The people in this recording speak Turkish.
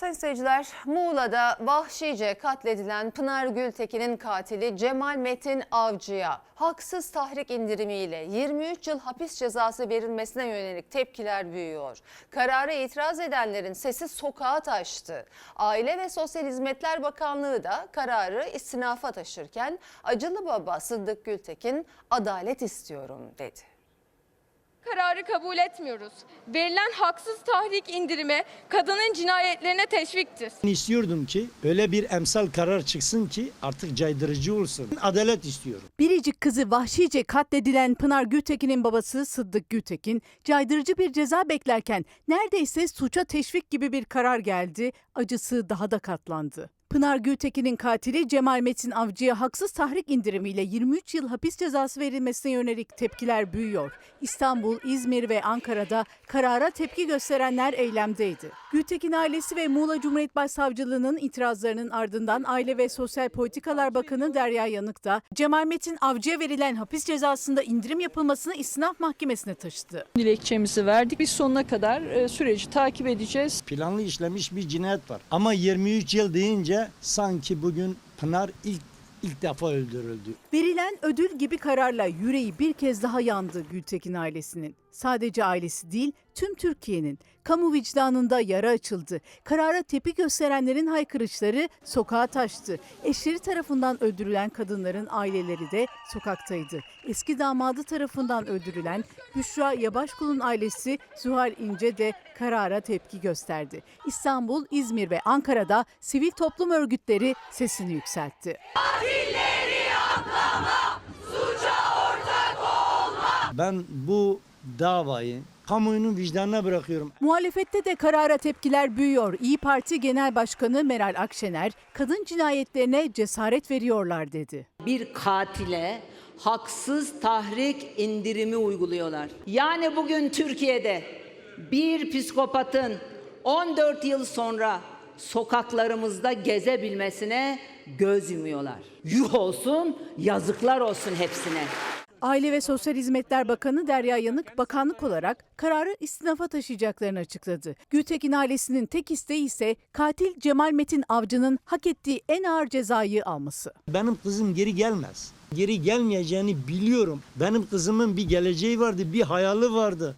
Sayın seyirciler, Muğla'da vahşice katledilen Pınar Gültekin'in katili Cemal Metin Avcı'ya haksız tahrik indirimiyle 23 yıl hapis cezası verilmesine yönelik tepkiler büyüyor. Karara itiraz edenlerin sesi sokağa taştı. Aile ve Sosyal Hizmetler Bakanlığı da kararı istinafa taşırken acılı baba Sıddık Gültekin adalet istiyorum dedi. Kararı kabul etmiyoruz. Verilen haksız tahrik indirimi kadının cinayetlerine teşviktir. İstiyordum ki öyle bir emsal karar çıksın ki artık caydırıcı olsun. Adalet istiyorum. Biricik kızı vahşice katledilen Pınar Gültekin'in babası Sıddık Gültekin, caydırıcı bir ceza beklerken neredeyse suça teşvik gibi bir karar geldi, acısı daha da katlandı. Pınar Gültekin'in katili Cemal Metin Avcı'ya haksız tahrik indirimiyle 23 yıl hapis cezası verilmesine yönelik tepkiler büyüyor. İstanbul, İzmir ve Ankara'da karara tepki gösterenler eylemdeydi. Gültekin ailesi ve Muğla Cumhuriyet Başsavcılığı'nın itirazlarının ardından Aile ve Sosyal Politikalar Bakanı Derya Yanık da Cemal Metin Avcı'ya verilen hapis cezasında indirim yapılmasını istinaf mahkemesine taşıdı. dilekçemizi verdik. Biz sonuna kadar e, süreci takip edeceğiz. Planlı işlemiş bir cinayet var. Ama 23 yıl deyince sanki bugün Pınar ilk ilk defa öldürüldü. Verilen ödül gibi kararla yüreği bir kez daha yandı Gültekin ailesinin. Sadece ailesi değil, tüm Türkiye'nin kamu vicdanında yara açıldı. Karara tepki gösterenlerin haykırışları sokağa taştı. Eşleri tarafından öldürülen kadınların aileleri de sokaktaydı. Eski damadı tarafından öldürülen Büşra Yabaşkul'un ailesi Zuhal İnce de karara tepki gösterdi. İstanbul, İzmir ve Ankara'da sivil toplum örgütleri sesini yükseltti. Ben bu davayı kamuoyunun vicdanına bırakıyorum. Muhalefette de karara tepkiler büyüyor. İyi Parti Genel Başkanı Meral Akşener, kadın cinayetlerine cesaret veriyorlar dedi. bir katile haksız tahrik indirimi uyguluyorlar. Yani bugün Türkiye'de bir psikopatın 14 yıl sonra sokaklarımızda gezebilmesine göz yumuyorlar. Yuh olsun, yazıklar olsun hepsine. Aile ve Sosyal Hizmetler Bakanı Derya Yanık bakanlık olarak kararı istinafa taşıyacaklarını açıkladı. Gültekin ailesinin tek isteği ise katil Cemal Metin Avcı'nın hak ettiği en ağır cezayı alması. Benim kızım geri gelmez. Geri gelmeyeceğini biliyorum. Benim kızımın bir geleceği vardı, bir hayali vardı.